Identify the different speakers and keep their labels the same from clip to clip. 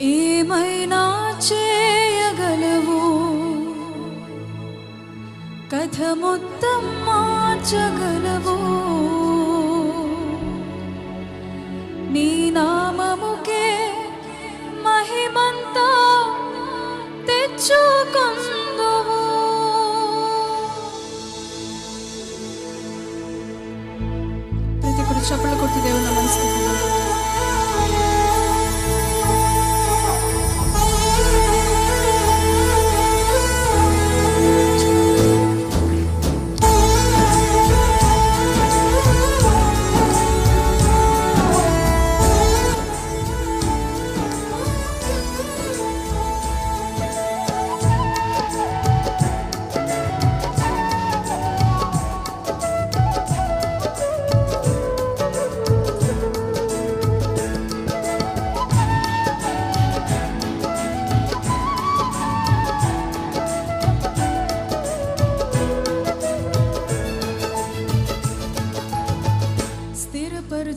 Speaker 1: ఏమైనా చేయగలవు? కథ మొత్తం మార్చగలవు. నీ నామ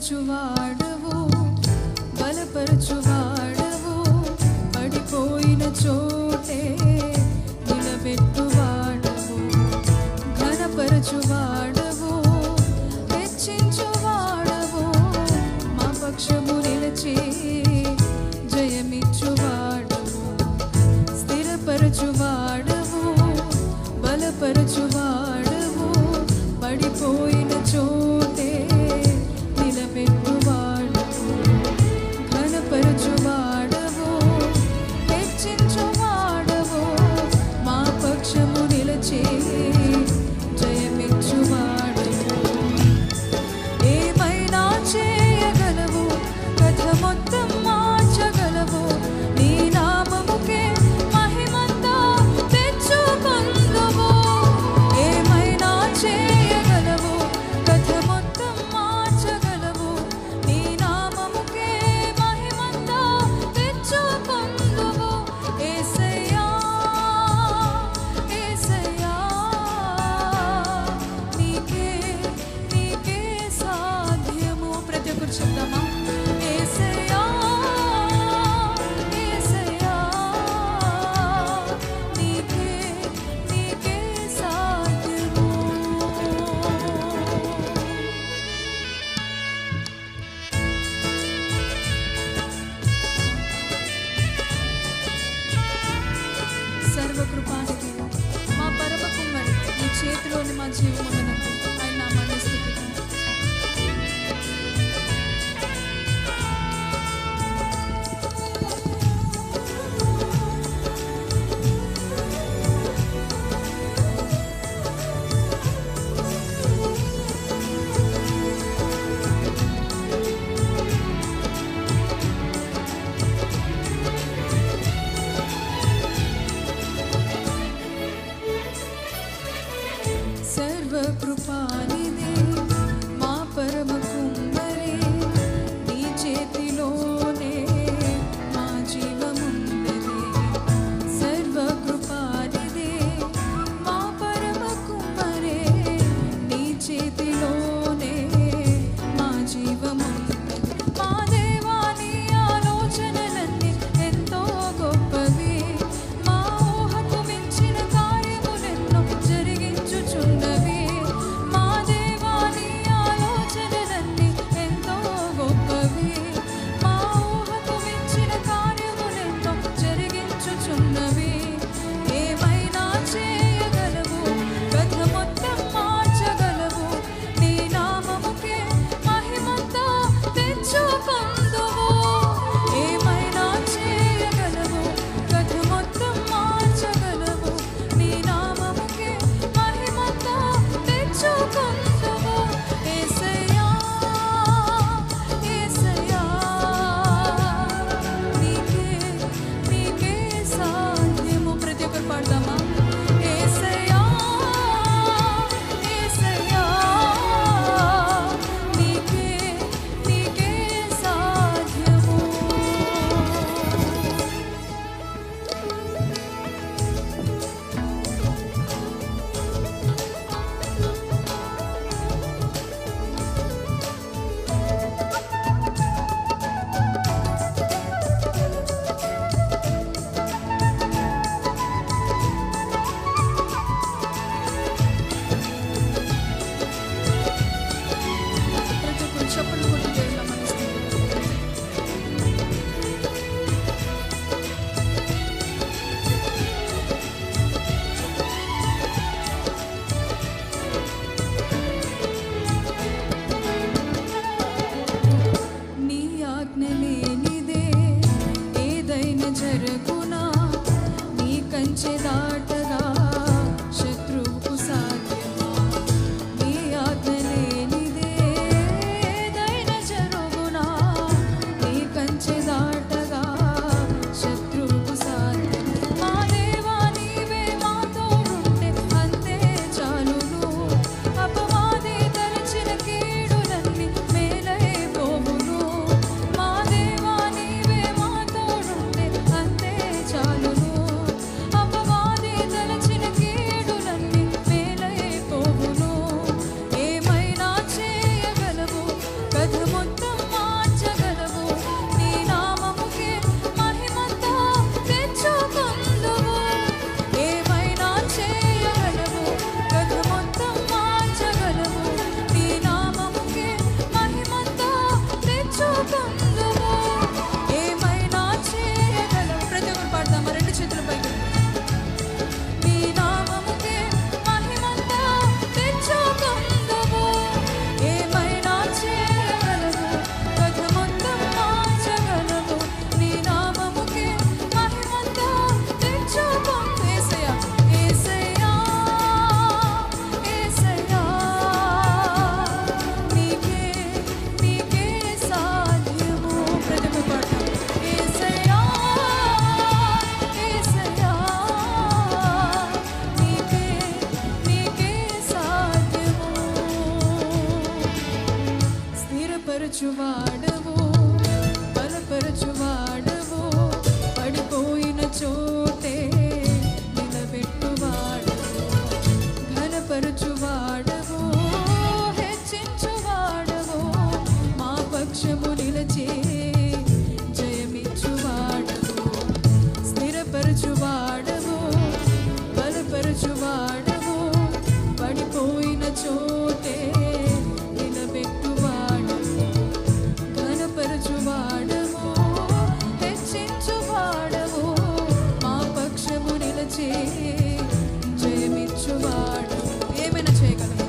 Speaker 1: స్థిరపరచువాడవు బలపరచువాడవు. జయమిచ్చువాడు ఏమైనా చేయగలరు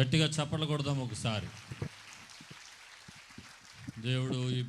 Speaker 2: గట్టిగా చప్పట్లు కొడదాం ఒకసారి. దేవుడు ఈ